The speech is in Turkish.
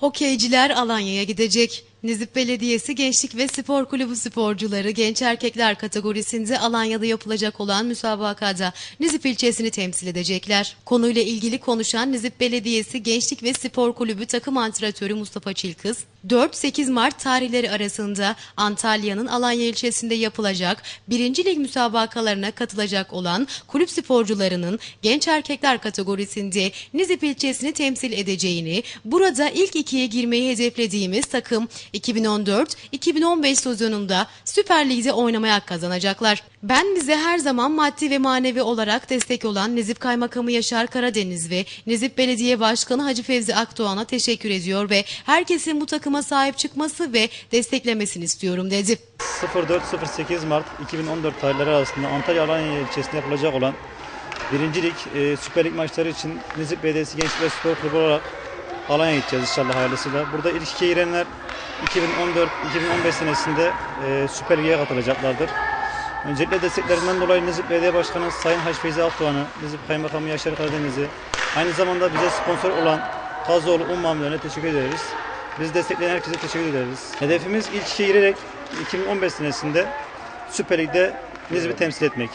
Hokeyciler Alanya'ya gidecek. Nizip Belediyesi Gençlik ve Spor Kulübü sporcuları genç erkekler kategorisinde Alanya'da yapılacak olan müsabakada Nizip ilçesini temsil edecekler. Konuyla ilgili konuşan Nizip Belediyesi Gençlik ve Spor Kulübü takım antrenörü Mustafa Çilkız, 4-8 Mart tarihleri arasında Antalya'nın Alanya ilçesinde yapılacak 1. Lig müsabakalarına katılacak olan kulüp sporcularının genç erkekler kategorisinde Nizip ilçesini temsil edeceğini, burada ilk ikiye girmeyi hedeflediğimiz takım 2014-2015 sezonunda Süper Lig'de oynamaya hak kazanacaklar. Ben bize her zaman maddi ve manevi olarak destek olan Nizip Kaymakamı Yaşar Karadeniz ve Nizip Belediye Başkanı Hacı Fevzi Akdoğan'a teşekkür ediyor ve herkesin bu takıma sahip çıkması ve desteklemesini istiyorum dedi. 04-08 Mart 2014 tarihleri arasında Antalya Alanya ilçesinde yapılacak olan 1. Lig e, Süper Lig maçları için Nizip Belediyesi Gençlik ve Spor Kulübü olarak Alanya'ya gideceğiz inşallah hayırlısıyla. Burada ilk girenler 2014-2015 senesinde e, Süper Lig'e katılacaklardır. Öncelikle desteklerinden dolayı Nizip Belediye Başkanı Sayın Hacı Feyzi Akdoğan'ı, Nizip Kaymakamı Yaşar Karadeniz'i, aynı zamanda bize sponsor olan Kazoğlu Un Mamullerine teşekkür ederiz. Bizi destekleyen herkese teşekkür ederiz. Hedefimiz ilk girerek 2015 senesinde Süper Lig'de Nizip'i temsil etmek.